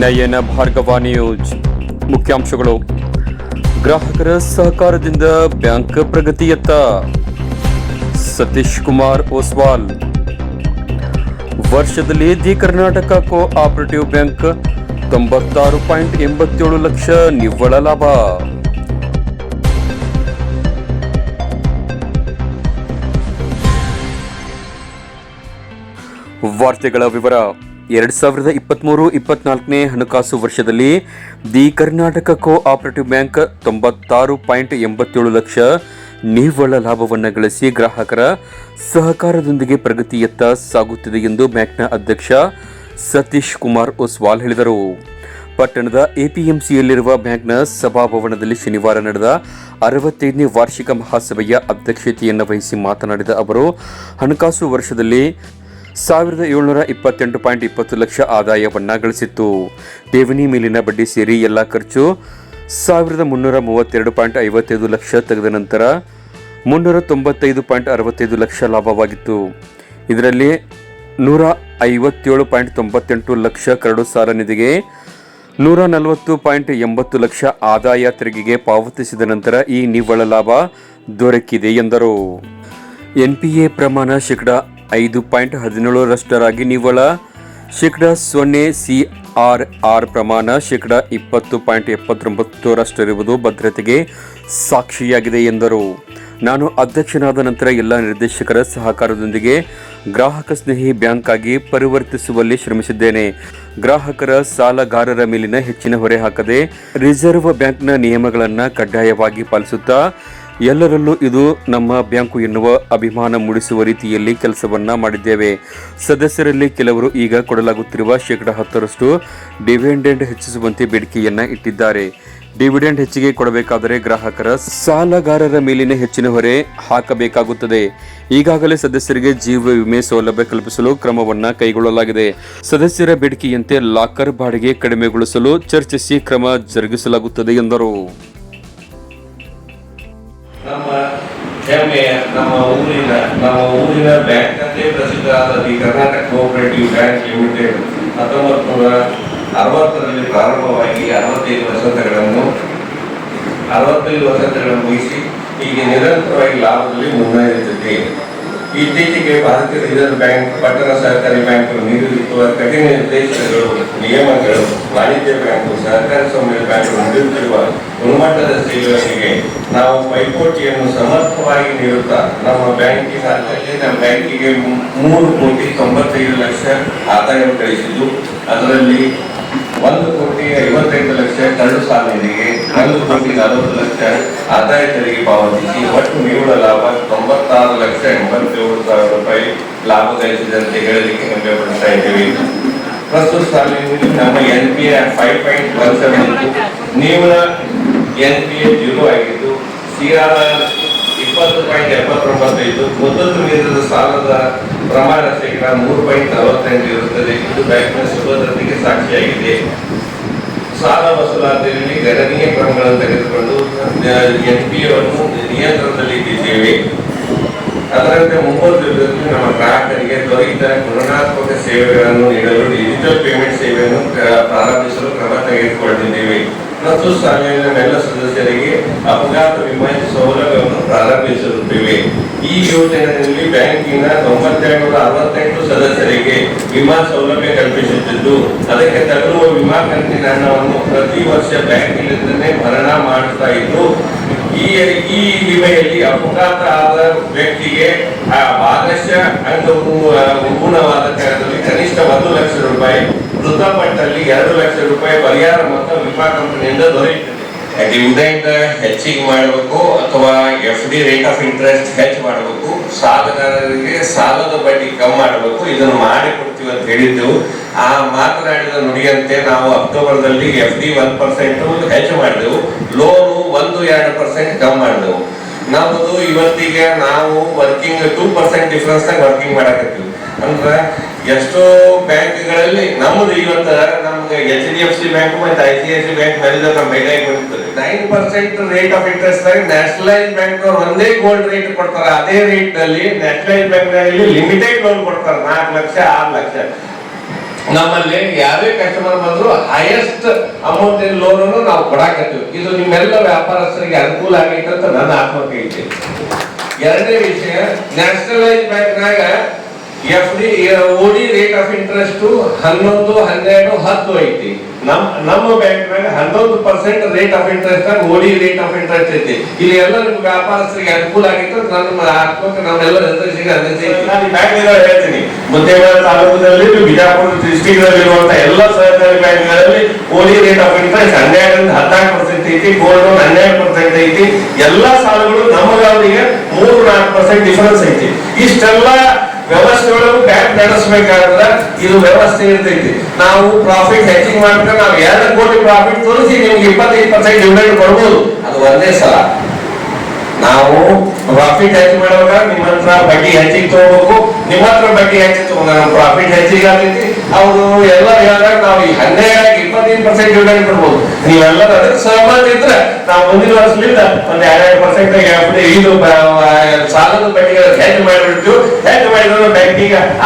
ನಯನ Bhargava news ಮುಖ್ಯಾಂಶಗಳು. ಗ್ರಾಹಕರ ಸಹಕಾರದಿಂದ ಬ್ಯಾಂಕ್ ಪ್ರಗತಿಯತ್ತ. ಸತೀಶ್ ಕುಮಾರ್ ಓಸ್ವಾಲ್. ವರ್ಷದಲ್ಲಿ the Karnataka co operative bank ತೊಂಬತ್ತಾರು ಪಾಯಿಂಟ್ ಎಂಬತ್ತೇಳು ಲಕ್ಷ ನಿವ್ವಳ ಲಾಭ. ವಾರ್ತೆಗಳ ವಿವರ. ಎರಡ್ ಸಾವಿರದ ಇಪ್ಪತ್ಮೂರು ಇಪ್ಪತ್ನಾಲ್ಕನೇ ಹಣಕಾಸು ವರ್ಷದಲ್ಲಿ the Karnataka co operative bank ತೊಂಬತ್ತಾರು ಪಾಯಿಂಟ್ ಎಂಬತ್ತೇಳು ಲಕ್ಷ ನಿವ್ವಳ ಲಾಭವನ್ನು ಗಳಿಸಿ ಗ್ರಾಹಕರ ಸಹಕಾರದೊಂದಿಗೆ ಪ್ರಗತಿಯತ್ತ ಸಾಗುತ್ತಿದೆ ಎಂದು ಬ್ಯಾಂಕ್ನ ಅಧ್ಯಕ್ಷ ಸತೀಶ್ ಕುಮಾರ್ ಒಸ್ವಾಲ್ ಹೇಳಿದರು. ಪಟ್ಟಣದ ಎಪಿಎಂಸಿಯಲ್ಲಿರುವ ಬ್ಯಾಂಕ್ನ ಸಭಾಭವನದಲ್ಲಿ ಶನಿವಾರ ನಡೆದ ಅರವತ್ತೈದನೇ ವಾರ್ಷಿಕ ಮಹಾಸಭೆಯ ಅಧ್ಯಕ್ಷತೆಯನ್ನು ವಹಿಸಿ ಮಾತನಾಡಿದ ಅವರು, ಹಣಕಾಸು ವರ್ಷದಲ್ಲಿ ಸಾವಿರದ ಏಳ್ನೂರ ಇಪ್ಪತ್ತೆಂಟು ಪಾಯಿಂಟ್ ಇಪ್ಪತ್ತು ಲಕ್ಷ ಆದಾಯವನ್ನ ಗಳಿಸಿತ್ತು ಠೇವಣಿ ಮೇಲಿನ ಬಡ್ಡಿ ಸೇರಿ ಎಲ್ಲ ಖರ್ಚು ಸಾವಿರದ ಮುನ್ನೂರ ಮೂವತ್ತೆರಡು ಪಾಯಿಂಟ್ ಐವತ್ತೈದು ಲಕ್ಷ ತೆಗೆದ ನಂತರ ಮುನ್ನೂರ ತೊಂಬತ್ತೈದು ಪಾಯಿಂಟ್ ಅರವತ್ತೈದು ಲಕ್ಷ ಲಾಭವಾಗಿತ್ತು. ಇದರಲ್ಲಿ ನೂರ ಐವತ್ತೇಳು ಪಾಯಿಂಟ್ ತೊಂಬತ್ತೆಂಟು ಲಕ್ಷ ಕರಡು ಸಾಲ ನಿಧಿಗೆ ನೂರ ನಲವತ್ತು ಪಾಯಿಂಟ್ ಎಂಬತ್ತು ಲಕ್ಷ ಆದಾಯ ತೆರಿಗೆಗೆ ಪಾವತಿಸಿದ ನಂತರ ಈ ನಿವ್ವಳ ಲಾಭ ದೊರಕಿದೆ ಎಂದರು. ಎನ್ಪಿಎ ಪ್ರಮಾಣ ಶೇಕಡ ಐದು ಪಾಯಿಂಟ್ ಹದಿನೇಳರಷ್ಟರಾಗಿ ನಿವ್ವಳ ಶೇಕಡ ಸೊನ್ನೆ ಸಿ ಆರ್ ಆರ್ ಪ್ರಮಾಣ ಶೇಕಡ ಇಪ್ಪತ್ತು ಪಾಯಿಂಟ್ ಎಪ್ಪತ್ತೊಂಬತ್ತರಷ್ಟಿರುವುದು ಭದ್ರತೆಗೆ ಸಾಕ್ಷಿಯಾಗಿದೆ ಎಂದರು. ನಾನು ಅಧ್ಯಕ್ಷನಾದ ನಂತರ ಎಲ್ಲ ನಿರ್ದೇಶಕರ ಸಹಕಾರದೊಂದಿಗೆ ಗ್ರಾಹಕ ಸ್ನೇಹಿ ಬ್ಯಾಂಕ್ ಆಗಿ ಪರಿವರ್ತಿಸುವಲ್ಲಿ ಶ್ರಮಿಸಿದ್ದೇನೆ. ಗ್ರಾಹಕರ ಸಾಲಗಾರರ ಮೇಲಿನ ಹೆಚ್ಚಿನ ಹೊರೆ ಹಾಕದೆ ರಿಸರ್ವ್ ಬ್ಯಾಂಕ್ನ ನಿಯಮಗಳನ್ನು ಕಡ್ಡಾಯವಾಗಿ ಪಾಲಿಸುತ್ತಾ ಎಲ್ಲರಲ್ಲೂ ಇದು ನಮ್ಮ ಬ್ಯಾಂಕು ಎನ್ನುವ ಅಭಿಮಾನ ಮೂಡಿಸುವ ರೀತಿಯಲ್ಲಿ ಕೆಲಸವನ್ನ ಮಾಡಿದ್ದೇವೆ. ಸದಸ್ಯರಲ್ಲಿ ಕೆಲವರು ಈಗ ಕೊಡಲಾಗುತ್ತಿರುವ ಶೇಕಡ ಹತ್ತರಷ್ಟು ಡಿವಿಡೆಂಡ್ ಹೆಚ್ಚಿಸುವಂತೆ ಬೇಡಿಕೆಯನ್ನ ಇಟ್ಟಿದ್ದಾರೆ. ಡಿವಿಡೆಂಡ್ ಹೆಚ್ಚಿಗೆ ಕೊಡಬೇಕಾದರೆ ಗ್ರಾಹಕರ ಸಾಲಗಾರರ ಮೇಲಿನ ಹೆಚ್ಚಿನ ಹೊರೆ ಹಾಕಬೇಕಾಗುತ್ತದೆ. ಈಗಾಗಲೇ ಸದಸ್ಯರಿಗೆ ಜೀವ ವಿಮೆ ಸೌಲಭ್ಯ ಕಲ್ಪಿಸಲು ಕ್ರಮವನ್ನ ಕೈಗೊಳ್ಳಲಾಗಿದೆ. ಸದಸ್ಯರ ಬೇಡಿಕೆಯಂತೆ ಲಾಕರ್ ಬಾಡಿಗೆ ಕಡಿಮೆಗೊಳಿಸಲು ಚರ್ಚಿಸಿ ಕ್ರಮ ಜರುಗಿಸಲಾಗುತ್ತದೆ ಎಂದರು. ಹೆಮ್ಮೆಯ ನಮ್ಮ ಊರಿನ ನಮ್ಮ ಊರಿನ ಬ್ಯಾಂಕ್ ಅಂತೇ ಪ್ರಸಿದ್ಧವಾದ the Karnataka cooperative bank limited ಹತ್ತೊಂಬತ್ತು ನೂರ ಅರವತ್ತರಲ್ಲಿ ಪ್ರಾರಂಭವಾಗಿ ಅರವತ್ತೈದು ವಸಂತಗಳನ್ನು ಅರವತ್ತೈದು ವಸಂತಗಳನ್ನು ಮುಗಿಸಿ, ಹೀಗೆ ನಿರಂತರವಾಗಿ ಲಾಭದಲ್ಲಿ ಮುನ್ನಡೆಯುತ್ತಿದೆ ಇತ್ತೀಚೆಗೆ ಭಾರತೀಯ ರಿಸರ್ವ್ ಬ್ಯಾಂಕ್, ಪಟ್ಟಣ ಸಹಕಾರಿ ಬ್ಯಾಂಕ್ ನೀಡಿರುವ ಕಠಿಣ ನಿರ್ದೇಶನಗಳು, ನಿಯಮಗಳು, ವಾಣಿಜ್ಯ ಬ್ಯಾಂಕು, ಸಹಕಾರಿ ಸಮಯ ಬ್ಯಾಂಕ್ ನೀಡುತ್ತಿರುವ ಗುಣಮಟ್ಟದ ಸೇವೆಗಳಿಗೆ ನಾವು ಪೈಪೋಟಿಯನ್ನು ಸಮರ್ಥವಾಗಿ ನೀಡುತ್ತಾ ನಮ್ಮ ಬ್ಯಾಂಕಿನ ನಮ್ಮ ಬ್ಯಾಂಕಿಗೆ ಮೂರು ಕೋಟಿ ತೊಂಬತ್ತೈದು ಲಕ್ಷ ಆದಾಯ ಗಳಿಸಿದ್ದು, ಅದರಲ್ಲಿ ಒಂದು ಕೋಟಿ ಐವತ್ತೆಂಟು ಲಕ್ಷ ಕಳ್ಳು ಸಾಲಿನಿಗೆ ಒಂದು ಕೋಟಿ ನಲವತ್ತು ಲಕ್ಷ ಆದಾಯ ತೆರಿಗೆ ಪಾವತಿಸಿ, ಒಟ್ಟು ನಿವ್ವಳ ಲಾಭ ತೊಂಬತ್ತಾರು ಲಕ್ಷ ಎಂಬತ್ತೇಳು ಸಾವಿರ ರೂಪಾಯಿ ಲಾಭ ಗಳಿಸಿದಂತೆ ಹೇಳಲಿಕ್ಕೆ ಹೆಮ್ಮೆ ಪಡ್ತಾ ಇದ್ದೀವಿ. ಪ್ರಸ್ತುತ ಸಾಲಿನಲ್ಲಿ ನಮ್ಮ N P A five point one seven ನಿವ್ವಳ ಎನ್ ಪಿ ಎ ಜೀರೋ ಆಗಿದ್ದು ಸಿಆರ್ ಇಪ್ಪತ್ತು ಪಾಯಿಂಟ್ ಎಪ್ಪತ್ತೊಂಬತ್ತೈದು ಮುದ್ದತ್ತು ಮೀರಿದ ಸಾಲದ ಪ್ರಮಾಣ ಶೇಕಡ ಮೂರು ಪಾಯಿಂಟ್ ನಲವತ್ತೆಂಟು ಇರುತ್ತದೆ. ಇದು ಬ್ಯಾಂಕ್ನ ಸುಭದ್ರತೆಗೆ ಸಾಕ್ಷಿಯಾಗಿದೆ. ಸಾಲ ವಸೂಲಾತಿಯಲ್ಲಿ ಗಣನೀಯ ಕ್ರಮಗಳನ್ನು ತೆಗೆದುಕೊಂಡು ಎನ್ ಪಿ ಅನ್ನು ನಿಯಂತ್ರಣದಲ್ಲಿ ಇಟ್ಟಿದ್ದೇವೆ. ಅದರಂತೆ ಮುಂಬರುತ್ತಿರುವುದರಲ್ಲಿ ನಮ್ಮ ಗ್ರಾಹಕರಿಗೆ ತ್ವರಿತ ಗುಣಾತ್ಮಕ ಸೇವೆಗಳನ್ನು ನೀಡಲು ಡಿಜಿಟಲ್ ಪೇಮೆಂಟ್ ಸೇವೆಯನ್ನು ಪ್ರಾರಂಭಿಸಲು ಕ್ರಮ ತೆಗೆದುಕೊಂಡಿದ್ದೇವೆ. ಪ್ರಸ್ತುತ ಸಾಲಿನ ಎಲ್ಲ ಸದಸ್ಯರಿಗೆ ಅಪಘಾತ ವಿಮೆ ಸೌಲಭ್ಯವನ್ನು ಪ್ರಾರಂಭಿಸಿರುತ್ತೇವೆ ಈ ಯೋಜನೆಯಲ್ಲಿ ಬ್ಯಾಂಕಿನ ತೊಂಬತ್ತೆರಡು ಅರವತ್ತೆಂಟು ಸದಸ್ಯರಿಗೆ ವಿಮಾ ಸೌಲಭ್ಯ ಕಲ್ಪಿಸುತ್ತಿದ್ದು, ಅದಕ್ಕೆ ತಗಲುವ ವಿಮಾ ಕಂತಿನ ಹಣವನ್ನು ಪ್ರತಿ ವರ್ಷ ಬ್ಯಾಂಕಿನಿಂದಲೇ ಭರಣ ಮಾಡುತ್ತಾ ಇದ್ದು, ಈ ಈ ವಿಮೆಯಲ್ಲಿ ಅಪಘಾತ ಆದ ವ್ಯಕ್ತಿಗೆ ಭಾಗಶಃ ಅಂಗವು ಆ, ಉಗುಣವಾದ ಕಾರಣದಲ್ಲಿ ಕನಿಷ್ಠ ಒಂದು ಲಕ್ಷ ರೂಪಾಯಿ ಮೃತಪಟ್ಟಲ್ಲಿ ಎರಡು ಲಕ್ಷ ರೂಪಾಯಿ ಪರಿಹಾರ ಮೊತ್ತ ವಿಮಾ ಕಂಪನಿಯಿಂದ ದೊರೆಯುತ್ತದೆ. ಡಿವಿಡೆಂಡ್ ಹೆಚ್ಚಿಗೆ ಮಾಡಬೇಕು ಅಥವಾ F D rate of interest ಹೆಚ್ಚು ಮಾಡಬೇಕು? ಸಾಲಗಾರರಿಗೆ ಸಾಲದ ಬಡ್ಡಿ ಕಮ್ಮಿ ಮಾಡಬೇಕು ಇದನ್ನು ಮಾಡಿ ಕೊಡ್ತೀವಿ ಅಂತ ಹೇಳಿದ್ದೆವು. ಆ ಮಾತನಾಡಿದ ನುಡಿಯಂತೆ ನಾವು ಅಕ್ಟೋಬರ್ದಲ್ಲಿ ಎಫ್ ಡಿ ಒನ್ ಪರ್ಸೆಂಟ್ ಹೆಚ್ಚು ಮಾಡಿದೆವು. ಲೋನು ಒಂದು ಎರಡು ಪರ್ಸೆಂಟ್ ಕಮ್ಮಿ ಮಾಡಿದೆವು. ನಮ್ಮದು ಇವತ್ತಿಗೆ ನಾವು working two percent difference working ಮಾಡಕತ್ತೀವಿ. ಅಂದ್ರೆ ಎಷ್ಟೋ ಬ್ಯಾಂಕ್ಗಳಲ್ಲಿ ನಮ್ಮದು ಇವತ್ತ ನಮ್ಗೆ H D F C bank ಮತ್ತೆ I C I C bank ಮೇಲೆ ನಮ್ಮ ಬರ್ತದೆ nine percent rate of interest nationalise bank ಅವ್ರು ಒಂದೇ ಗೋಲ್ಡ್ ರೇಟ್ ಕೊಡ್ತಾರೆ. ಅದೇ ರೇಟ್ನಲ್ಲಿ ನ್ಯಾಷನಲೈಸ್ ಬ್ಯಾಂಕ್ನಲ್ಲಿ ಲಿಮಿಟೆಡ್ ಲೋನ್ ಕೊಡ್ತಾರೆ. ನಾಲ್ಕು ಲಕ್ಷ, ಆರು ಲಕ್ಷ. ನಮ್ಮಲ್ಲಿ ಯಾರೇ ಕಸ್ಟಮರ್ ಬಂದ್ರು ಹೈಯೆಸ್ಟ್ ಅಮೌಂಟ್ ಇನ್ ಲೋನ್ ನಾವು ಕೊಡಾಕತ್ತೀವಿ ಇದು ನಿಮ್ಮೆಲ್ಲ ವ್ಯಾಪಾರಸ್ಥರಿಗೆ ಅನುಕೂಲ ಆಗೈತೆ ಅಂತ ನನ್ನ ಆತ್ಮಕ್ಕೆ ಎರಡನೇ ವಿಷಯ ನ್ಯಾಷನಲೈಸ್ ಬ್ಯಾಂಕ್ನಾಗ F D OD rate of interest ಹನ್ನೊಂದು, ಹನ್ನೆರಡು, ಹತ್ತು ಐತಿ. ನಮ್, ನಮ್ಮ ಬ್ಯಾಂಕ್ನಾಗ ಹನ್ನೊಂದು percent rate of interest OD rate of interest ಐತಿ. ಇಲ್ಲಿ ಎಲ್ಲ ನಿಮ್ಗೆ ವ್ಯಾಪಾರಸ್ಥರಿಗೆ ಅನುಕೂಲ ಆಗಿತ್ತು ನನ್ನ ಆತ್ಮಕ್ಕೆ ನಮ್ಮೆಲ್ಲ ಬ್ಯಾಂಕ್ ಹೇಳ್ತೀನಿ. ಮುದ್ದೇಬೇಳ ತಾಲೂಕಿನಲ್ಲಿ ಬಿಜಾಪುರ ಡಿಸ್ಟಿಕ್ ಇರುವಂತ ಎಲ್ಲ ಸಹಕಾರಿ ಬ್ಯಾಂಕ್ಗಳಲ್ಲಿ ಓಡಿ ರೇಟ್ ಆಫ್ ಇಂಟ್ರೆಸ್ಟ್ ಹನ್ನೆರಡರಿಂದ ಹದಿನಾಲ್ಕು ಪರ್ಸೆಂಟ್ ಐತಿ ಗೋಲ್ಡ್ ಲೋನ್ ಹನ್ನೆರಡು ಪರ್ಸೆಂಟ್ ಐತಿ. ಎಲ್ಲಾ ಸಾಲಗಳು ನಮ್ಮ ಅವರಿಗೆ ಮೂರು ನಾಲ್ಕು ಪರ್ಸೆಂಟ್ ಡಿಫರೆನ್ಸ್ ಐತಿ. ಇಷ್ಟೆಲ್ಲ ವ್ಯವಸ್ಥೆ ಒಳಗೂ ಬ್ಯಾಂಕ್ ನಡೆಸಬೇಕಾದ್ರೆ ಇದು ವ್ಯವಸ್ಥೆ ಇರ್ತೈತಿ. ನಾವು ಪ್ರಾಫಿಟ್ ಹೆಚ್ಚಿಗೆ ಮಾಡ್ಬೇಕು ನಾವು ಎರಡು ಕೋಟಿ ಪ್ರಾಫಿಟ್ ತೋರಿಸಿ ನಿಮ್ಗೆ ಇಪ್ಪತ್ತೈದು ಪರ್ಸೆಂಟ್ ಡಿವಿಡೆಂಡ್ ಕೊಡ್ಬೋದು. ಅದು ಒಂದೇ ಸಲ. ನಾವು ಪ್ರಾಫಿಟ್ ಹೆಚ್ಚು ಮಾಡುವಾಗ ನಿಮ್ಮ ಹತ್ರ ಬಡ್ಡಿ ಹೆಚ್ಚಿಗೆ ತಗೋಬೇಕು. ನಿಮ್ಮ ಹತ್ರ ಬಡ್ಡಿ ಹೆಚ್ಚಿಗೆ ತಗೊಂಡ ನಮ್ಮ ಪ್ರಾಫಿಟ್ ಹೆಚ್ಚಿಗೆ ಆಗ್ತೈತಿ. ಅವರು ಎಲ್ಲ ಹೇಳಿದಾಗ ನಾವು ಈ ಹನ್ನೆರಡು ಇಪ್ಪತ್ತೈದು ಪರ್ಸೆಂಟ್ ಡಿವಿಡೆಂಡ್ ಕೊಡ್ಬೋದು. ನೀವೆಲ್ಲರೂ ಅದಕ್ಕೆ ಸಹಮತ ಇದ್ರೆ ನಾವು ಮುಂದಿನ ವರ್ಷದಿಂದ ಒಂದು ಎರಡೆರಡು ಪರ್ಸೆಂಟ್ ಇದು ಸಾಲದ ಬಡ್ಡಿಗೆ ಹೆಚ್ಚು ಮಾಡಿದ್ರೆ ಬ್ಯಾಂಕಿಗೆ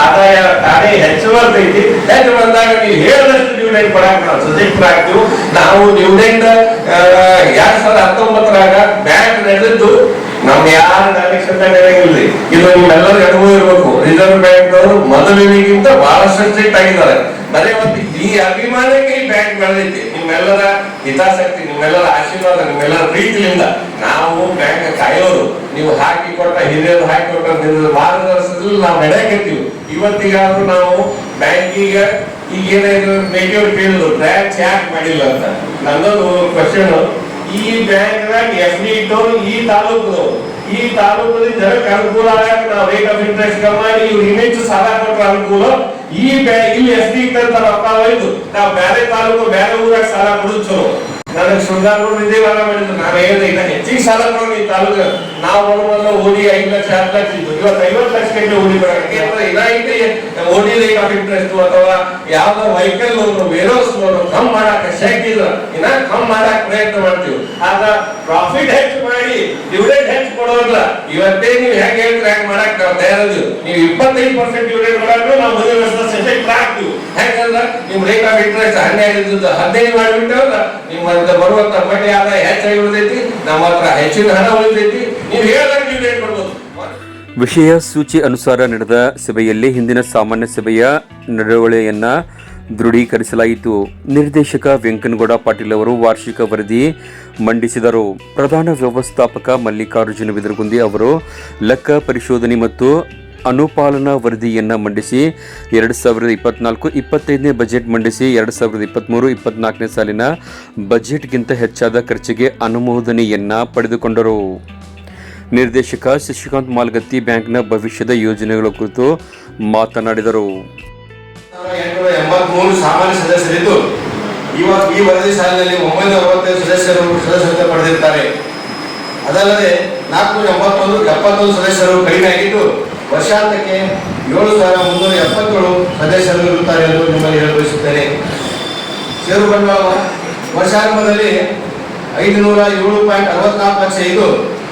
ಆದಾಯ ತಾನೇ ಹೆಚ್ಚು ಬರ್ತೈತಿ ಹೆಚ್ಚು ಬಂದಾಗ ನೀವು ಹೇಳಿದಷ್ಟು ಡಿವಿಡೆಂಡ್ ಕೊಡಕ್ಕೆ ನಾವು ಸಜೆಕ್ಟ್ ಆಗ್ತೀವಿ ನಾವು ಡಿವಿಡೆಂಡ್ ಎರಡ್ ಸಾವಿರದ ಹತ್ತೊಂಬತ್ತರಾಗ ಬ್ಯಾಂಕ್ ನಡೆದಿದ್ದು ನಮ್ ಯಾರ ಡೈರೆಕ್ಷನ್ ನಡೆಯಂಗಿಲ್ಲ ಇದು ನಿಮ್ಮೆಲ್ಲರೂ ಅನುಭವ ಇರಬೇಕು. ರಿಸರ್ವ್ ಬ್ಯಾಂಕ್ ಅವರು ಮೊದಲಿನಿಗಿಂತ ಬಹಳಷ್ಟು ಸ್ಟ್ರಿಕ್ಟ್ ಆಗಿದ್ದಾರೆ. ಬರೀ ಒಂದು ಈ ಅಭಿಮಾನಕ್ಕೆ ಈ ಬ್ಯಾಂಕ್ ಬೆಳೆದೈತಿ. ನಿಮ್ಮೆಲ್ಲರ ಹಿತಾಸಕ್ತಿ, ನಿಮ್ಮೆಲ್ಲರ ಆಶೀರ್ವಾದ, ನಿಮ್ಮೆಲ್ಲರ ಪ್ರೀತಿಯಿಂದ ನಾವು ಬ್ಯಾಂಕ್ ಕಾಯೋರು. ನೀವು ಹಾಕಿ ಕೊಟ್ಟ, ಹಿರಿಯರು ಹಾಕಿ ಕೊಟ್ಟ ಮಾರ್ಗದರ್ಶನದಲ್ಲಿ ನಾವು ನಡೆಯಕತ್ತೀವಿ ಇವತ್ತಿಗಾದ್ರೂ ನಾವು ಬ್ಯಾಂಕಿಗೆ ಈಗ ಏನಾಯ್ತು? ಮೇಟಿಯವ್ರು ಕೇಳಿದ್ರು ಬ್ಯಾಂಕ್ ಯಾಕೆ ಮಾಡಿಲ್ಲ ಅಂತ ನನ್ನೊಂದು ಕ್ವಶನ್ ಈ ಬ್ಯಾಂಕ್ನಾಗ ಎಫ್ ಡಿ ಇಟ್ಟವ್ರು ಈ ತಾಲೂಕು ಈ ತಾಲೂಕಲ್ಲಿ ಜನಕ್ಕೆ ಅನುಕೂಲ ಆಗಕ್ಕೆ ನಾವು ರೇಟ್ ಆಫ್ ಇಂಟ್ರೆಸ್ಟ್ ಮಾಡಿ ಇವ್ರು ಇಮೇಜ್ ಸಾಲ ಕೊಟ್ರೆ ಅನುಕೂಲ? ಈ ಇಲ್ಲಿ ಎಸ್ ಡಿ ರೊಕ್ಕ ಬೇರೆ ತಾಲೂಕು ಬೇರೆ ಊರಾಗ ಸಾಲ ಕೊಡೋದು ಚಲೋ. ನನಗೆ ಸುಧಾರು ಇದೇ ವಾರ ಮಾಡಿದ್ರು. ನಾನು ಹೇಳಿದೆ, ಇನ್ನ ಹೆಚ್ಚಿಗೆ ಸಾಲ ಕೊಡೋಣ ಈ ತಾಲೂಕು ನಾವು ಬರುವಾಗ ಓಡಿ ಐದು ಲಕ್ಷ, ಹತ್ತು ಲಕ್ಷ ಇದ್ದು ಇವತ್ತು ಐವತ್ತು ಲಕ್ಷ ಗಂಟೆ ಓಡಿ ಬರೋಕೆ ಓಡಿ ರೇಟ್ ಆಫ್ ಇಂಟ್ರೆಸ್ಟ್ ಅಥವಾ ಯಾವ್ದೋ ವೆಹಿಕಲ್ ಒಂದು ವೇರೋಸ್ ಕಮ್ ಮಾಡಕ್ಕೆ ಶಕ್ತಿ ಇಲ್ಲ. ಇನ್ನ ಕಮ್ ಮಾಡಕ್ಕೆ ಪ್ರಯತ್ನ ಮಾಡ್ತೀವಿ. ಆಗ ಪ್ರಾಫಿಟ್ ಹೆಚ್ಚು ಮಾಡಿ ಡಿವಿಡೆಂಟ್ ಹೆಚ್ಚು ಕೊಡೋಲ್ಲ ಇವತ್ತೇ ನೀವು ಹೆಂಗ್ ಹೇಳ್ತೀರಿ, ಹೆಂಗ್ ಮಾಡಕ್ ನಾವು ತಯಾರಿದ್ದೀವಿ. ನೀವು ಇಪ್ಪತ್ತೈದು ಪರ್ಸೆಂಟ್ ಡಿವಿಡೆಂಟ್ ಕೊಡಾಕ ನಾವು ಮುಂದಿನ ವರ್ಷ ಸೆಲೆಕ್ಟ್ ಆಗ್ತೀವಿ ಹೆಂಗಂದ್ರ ನಿಮ್ ರೇಟ್ ಆಫ್ ಇಂಟ್ರೆಸ್ಟ್ ಹನ್ನೆರಡು ಹದಿನೈದು ಮಾಡಿಬಿಟ್ಟವಲ್ಲ ನಿಮ್ಮ ಬರುವಂತ ಬಡ್ಡಿ ಆದಾಯ ಹೆಚ್ಚಾಗಿ ಉಳಿದೈತಿ, ನಮ್ಮ ಹತ್ರ ಹೆಚ್ಚಿನ ಹಣ ಉಳಿದೈತಿ. ನೀವು ಹೇಳ್ದಂಗೆ ಡಿವಿಡೆಂಡ್ ಕೊಡ್ಬೋದು ವಿಷಯ ಸೂಚಿ ಅನುಸಾರ ನಡೆದ ಸಭೆಯಲ್ಲಿ ಹಿಂದಿನ ಸಾಮಾನ್ಯ ಸಭೆಯ ನಡವಳಿಕೆಯನ್ನ ದೃಢೀಕರಿಸಲಾಯಿತು. ನಿರ್ದೇಶಕ ವೆಂಕನಗೌಡ ಪಾಟೀಲ್ ಅವರು ವಾರ್ಷಿಕ ವರದಿ ಮಂಡಿಸಿದರು. ಪ್ರಧಾನ ವ್ಯವಸ್ಥಾಪಕ ಮಲ್ಲಿಕಾರ್ಜುನ ಬಿದರಗುಂದಿ ಅವರು ಲೆಕ್ಕ ಪರಿಶೋಧನೆ ಮತ್ತು ಅನುಪಾಲನಾ ವರದಿಯನ್ನು ಮಂಡಿಸಿ ಎರಡು ಸಾವಿರದ ಇಪ್ಪತ್ನಾಲ್ಕು ಇಪ್ಪತ್ತೈದನೇ ಬಜೆಟ್ ಮಂಡಿಸಿ ಎರಡು ಸಾವಿರದ ಇಪ್ಪತ್ತ್ಮೂರು ಇಪ್ಪತ್ನಾಲ್ಕನೇ ಸಾಲಿನ ಬಜೆಟ್ಗಿಂತ ಹೆಚ್ಚಾದ ಖರ್ಚಿಗೆ ಅನುಮೋದನೆಯನ್ನು ಪಡೆದುಕೊಂಡರು. ನಿರ್ದೇಶಕ ಶಶಿಕಾಂತ್ ಮಾಲ್ಗತ್ತಿ ಬ್ಯಾಂಕ್ನ ಭವಿಷ್ಯದ ಯೋಜನೆಗಳ ಕುರಿತು ಮಾತನಾಡಿದರು. ಅದಲ್ಲದೆ ನಾಲ್ಕುನೂರ ಎಂಬತ್ತೊಂದು, ಎಪ್ಪತ್ತೊಂದು ಸದಸ್ಯರು ಕಡಿಮೆ ಆಗಿದ್ದು ವರ್ಷಾಂತಕ್ಕೆ ಏಳು ಸಾವಿರ ಮುನ್ನೂರ ಎಪ್ಪತ್ತೇಳು ಸದಸ್ಯರು ಇರುತ್ತಾರೆ ಎಂದು ನಿಮ್ಮಲ್ಲಿ ಹೇಳ ಬಯಸುತ್ತೇನೆ ಷೇರು ಬಂಡವಾಳ ವರ್ಷಾರಂಭದಲ್ಲಿ ಐದುನೂರ ಏಳು ಪಾಯಿಂಟ್ ಅರವತ್ನಾಲ್ಕು ಲಕ್ಷ ಇದು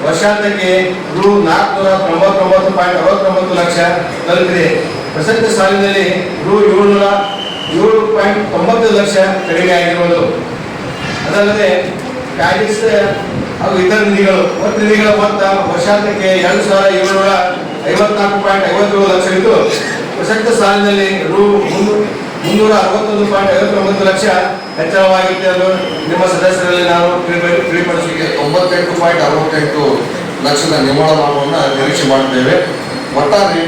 ವರ್ಷಾಂತಕ್ಕೆ ರು ನಾಲ್ಕುನೂರ ತೊಂಬತ್ತೊಂಬತ್ತು ಪಾಯಿಂಟ್ ಅರವತ್ತೊಂಬತ್ತು ಲಕ್ಷ ತಲುಪಿದೆ. ಪ್ರಸಕ್ತ ಸಾಲಿನಲ್ಲಿ ರು ಏಳುನೂರ ಏಳು ಪಾಯಿಂಟ್ ತೊಂಬತ್ತು ಲಕ್ಷ ಕಡಿಮೆ ಆಗಿರುವುದು. ಅದಲ್ಲದೆ ಟ್ಯಾಕ್ಸ್ ಹಾಗೂ ಇತರ ನಿಧಿಗಳು ಒಟ್ಟು ನಿಧಿಗಳ ಮೊತ್ತ ವರ್ಷಾಂತಕ್ಕೆ ಎರಡು ಸಾವಿರ ಏಳುನೂರ ಐವತ್ನಾಲ್ಕು ಪಾಯಿಂಟ್ ಐವತ್ತೇಳು ಲಕ್ಷ ಇದ್ದು ಪ್ರಸಕ್ತ ಸಾಲಿನಲ್ಲಿ ರು ಮುನ್ನೂ- ಮುನ್ನೂರ ಅರವತ್ತೊಂದು ಪಾಯಿಂಟ್ ಐವತ್ತೊಂಬತ್ತು ಲಕ್ಷ ಹೆಚ್ಚಳವಾಗಿದೆ ಎಂದು ನಿಮ್ಮ ಸದಸ್ಯರಲ್ಲಿ ನಾನು ತಿಳಿಪಡಿಸಲಿಕ್ಕೆ ತೊಂಬತ್ತೆಂಟು ಪಾಯಿಂಟ್ ಅರವತ್ತೆಂಟು ಲಕ್ಷದ ನಿವ್ವಳ ಲಾಭವನ್ನು ನಿರೀಕ್ಷೆ ಮಾಡುತ್ತೇವೆ. ಒಟ್ಟಾರೆ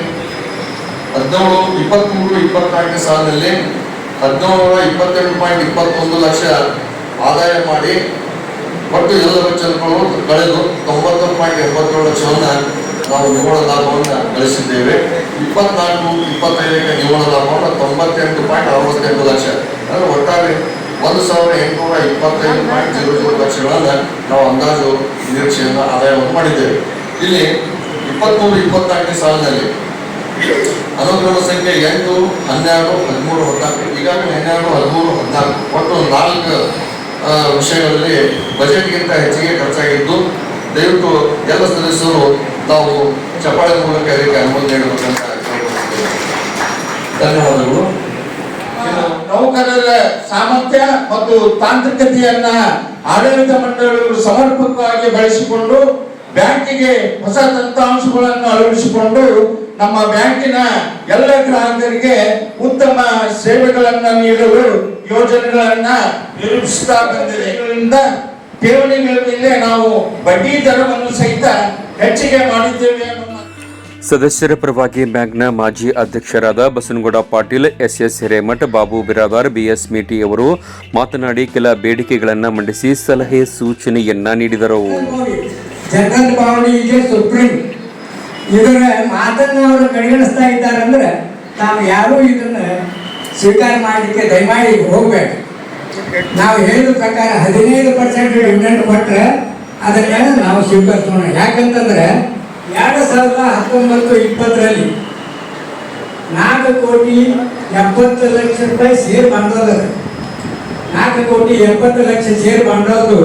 ಹದಿನೇಳು ಇಪ್ಪತ್ತ್ಮೂರು ಇಪ್ಪತ್ನಾಲ್ಕನೇ ಸಾಲಿನಲ್ಲಿ ಹದಿನೇಳು ಇಪ್ಪತ್ತೆಂಟು ಪಾಯಿಂಟ್ ಇಪ್ಪತ್ತೊಂದು ಲಕ್ಷ ಆದಾಯ ಮಾಡಿ, ಒಟ್ಟು ಎಲ್ಲ ವೆಚ್ಚಗಳು ಕಳೆದು ತೊಂಬತ್ತು ಪಾಯಿಂಟ್ ಎಂಬತ್ತೇಳು ಲಕ್ಷವನ್ನು ನಾವು ನಿವ್ವಳ ಲಾಭವನ್ನು ಗಳಿಸಿದ್ದೇವೆ. ಇಪ್ಪತ್ನಾಲ್ಕು, ಇಪ್ಪತ್ತೈದಕ್ಕೆ ನಿವ್ವಳ ಲಾಭವನ್ನು ತೊಂಬತ್ತೆಂಟು ಪಾಯಿಂಟ್ ಅರವತ್ತೆಂಟು ಲಕ್ಷ. ಅಂದರೆ ಒಟ್ಟಾರೆ ಒಂದು ಸಾವಿರದ ಎಂಟುನೂರ ಇಪ್ಪತ್ತೈದು ಪಾಯಿಂಟ್ ಜೀರೋ ಜೀರೋ ಲಕ್ಷಗಳನ್ನು ನಾವು ಅಂದಾಜು ನಿರೀಕ್ಷೆಯನ್ನು ಆದಾಯವನ್ನು ಮಾಡಿದ್ದೇವೆ. ಇಲ್ಲಿ ಇಪ್ಪತ್ತ್ಮೂರು ಇಪ್ಪತ್ನಾಲ್ಕನೇ ಸಾಲಿನಲ್ಲಿ ಅನುಕ್ರಮ ಸಂಖ್ಯೆ ಎಂಟು, ಹನ್ನೆರಡು, ಹದಿಮೂರು, ಹದಿನಾಲ್ಕು, ಈಗಾಗಲೇ ಹನ್ನೆರಡು, ಹದಿಮೂರು, ಹದಿನಾಲ್ಕು, ಒಟ್ಟು ನಾಲ್ಕು ವಿಷಯಗಳಲ್ಲಿ ಬಜೆಟ್ಗಿಂತ ಹೆಚ್ಚಿಗೆ ಖರ್ಚಾಗಿದ್ದು, ದಯವಿಟ್ಟು ಎಲ್ಲ ಸದಸ್ಯರು ತಾವು ಚಪ್ಪಾಳೆ ಮೂಲಕ ಇದಕ್ಕೆ ಅನುಮತಿ ನೀಡಬೇಕಂತ ಧನ್ಯವಾದಗಳು. ನೌಕರರ ಸಾಮರ್ಥ್ಯ ಮತ್ತು ತಾಂತ್ರಿಕತೆಯನ್ನ ಆಡಳಿತ ಮಂಡಳಿಗಳು ಸಮರ್ಪಕವಾಗಿ ಬಳಸಿಕೊಂಡು ಬ್ಯಾಂಕಿಗೆ ಹೊಸ ತಂತ್ರಾಂಶಗಳನ್ನು ಅಳವಡಿಸಿಕೊಂಡು ನಮ್ಮ ಬ್ಯಾಂಕಿನ ಎಲ್ಲ ಗ್ರಾಹಕರಿಗೆ ಉತ್ತಮ ಸೇವೆಗಳನ್ನು ನೀಡಲು ಯೋಜನೆಗಳನ್ನ ನಿರೂಪಿಸುತ್ತಾ ಬಂದಿದೆ. ಠೇವಣಿಗಳ ಮೇಲೆ ನಾವು ಬಡ್ಡಿ ದರವನ್ನು ಸಹಿತ ಹೆಚ್ಚಿಗೆ ಮಾಡಿದ್ದೇವೆ ಸದಸ್ಯರ ಪರವಾಗಿ ಬ್ಯಾಂಕ್ನ ಮಾಜಿ ಅಧ್ಯಕ್ಷರಾದ Basanagouda Patil S S Hiremath Babu Biradar BS Meti ಅವರು ಮಾತನಾಡಿ ಕೆಲ ಬೇಡಿಕೆಗಳನ್ನು ಮಂಡಿಸಿ ಸಲಹೆ ಸೂಚನೆಯನ್ನ ನೀಡಿದರು. ಜನರಲ್ ಇದೆ ಸುಪ್ರೀಂ ಇದರ ಮಾತನ್ನು ಅವರು ಕಡೆಗಣಿಸ್ತಾ ಇದ್ದಾರೆ ಅಂದ್ರೆ ತಾವು ಯಾರೂ ಇದನ್ನ ಸ್ವೀಕಾರ ಮಾಡಲಿಕ್ಕೆ ದಯಮಾಡಿ ಹೋಗ್ಬೇಕು. ನಾವು ಹೇಳಿದ ಪ್ರಕಾರ ಹದಿನೈದು ಪರ್ಸೆಂಟ್ ಡಿವಿಡೆಂಟ್ ಕೊಟ್ಟರೆ ಅದನ್ನ ನಾವು ಸ್ವೀಕರಿಸೋಣ ಯಾಕಂತಂದ್ರೆ ಎರಡು ಸಾವಿರದ ಹತ್ತೊಂಬತ್ತು ಇಪ್ಪತ್ತರಲ್ಲಿ ನಾಲ್ಕು ಕೋಟಿ ಎಪ್ಪತ್ತು ಲಕ್ಷ ರೂಪಾಯಿ ಶೇರ್ ಬಂಡವಾಳ ನಾಲ್ಕು ಕೋಟಿ ಎಪ್ಪತ್ತು ಲಕ್ಷ ಶೇರ್ ಬಂಡವಾಳದು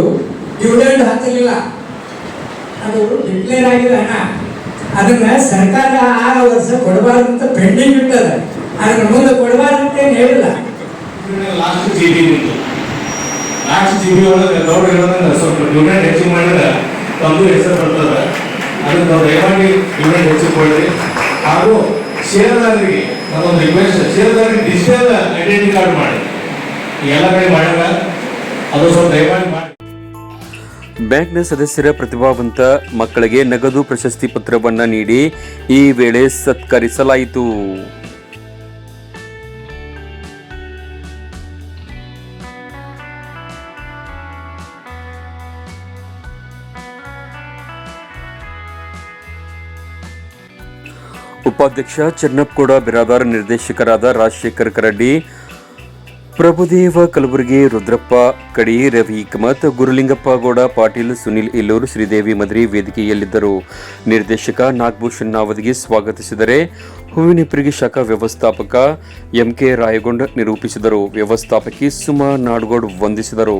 ಡಿವಿಡೆಂಟ್ ಹತ್ತಲಿಲ್ಲ ಅದು ಡಿಕ್ಲೇರ್ ಆಗಿದೆ ಹಣ ಅದನ್ನ ಸರ್ಕಾರ ಆರು ವರ್ಷ ಕೊಡಬಾರ್ದಂತ ಪೆಂಡಿಂಗ್ ಇಟ್ಟದ ಅದನ್ನ ಮುಂದೆ ಕೊಡಬಾರ್ದು ಅಂತ ಏನ್ ಹೇಳಿಲ್ಲ. ಲಾಸ್ಟ್ ಜಿ ಬಿ ಒಳಗೆ ಗೌಡ್ರು ಹೇಳೋದಂಗ ಸ್ವಲ್ಪ ಯೂನಿಟ್ ಹೆಚ್ಚಿಗೆ ಮಾಡಿದ್ರೆ ತಮ್ಮದು ಹೆಸರು ಬರ್ತದೆ ಅದಕ್ಕೆ ನಾವು ದಯಮಾಡಿ ಡಿವಿಡೆಂಡ್ ಹೆಚ್ಚಿಕೊಳ್ಳಿ ಹಾಗೂ ಶೇರದಾರರಿಗೆ ನಾನೊಂದು ರಿಕ್ವೆಸ್ಟ್ ಶೇರದಾರರಿಗೆ ಡಿಜಿಟಲ್ ಐಡೆಂಟಿ ಕಾರ್ಡ್ ಮಾಡಿ. ಎಲ್ಲ ಕಡೆ ಮಾಡ್ಯಾರ ಅದು ಸ್ವಲ್ಪ ದಯಮಾಡಿ ಮಾಡಿ. ಬ್ಯಾಂಕ್ನ ಸದಸ್ಯರ ಪ್ರತಿಭಾವಂತ ಮಕ್ಕಳಿಗೆ ನಗದು ಪ್ರಶಸ್ತಿ ಪತ್ರವನ್ನ ನೀಡಿ ಈ ವೇಳೆ ಸತ್ಕರಿಸಲಾಯಿತು. ಉಪಾಧ್ಯಕ್ಷ ಚನ್ನಪ್ಪಗೌಡ ಬಿರಾದಾರ್, ನಿರ್ದೇಶಕರಾದ ರಾಜಶೇಖರ್ ಕರಡ್ಡಿ ಪ್ರಭುದೇವ ಕಲಬುರಗಿ, ರುದ್ರಪ್ಪ ಕಡಿ, ರವಿ ಕಮತ್ ಗುರುಲಿಂಗಪ್ಪ ಗೌಡ, ಪಾಟೀಲ್ ಸುನಿಲ್ ಇಲ್ಲೂರು ಶ್ರೀದೇವಿ ಮದ್ರಿ ವೇದಿಕೆಯಲ್ಲಿದ್ದರು. ನಿರ್ದೇಶಕ ನಾಗಭೂಷಣ್ ನಾವದಿಗೆ ಸ್ವಾಗತಿಸಿದರೆ ಹೂವಿನಪುರಿಗೆ ಶಾಖಾ ವ್ಯವಸ್ಥಾಪಕ ಎಂಕೆ ರಾಯಗೊಂಡ್ ನಿರೂಪಿಸಿದರು. ವ್ಯವಸ್ಥಾಪಕಿ ಸುಮಾ ನಾಡಗೋಡ್ ವಂದಿಸಿದರು.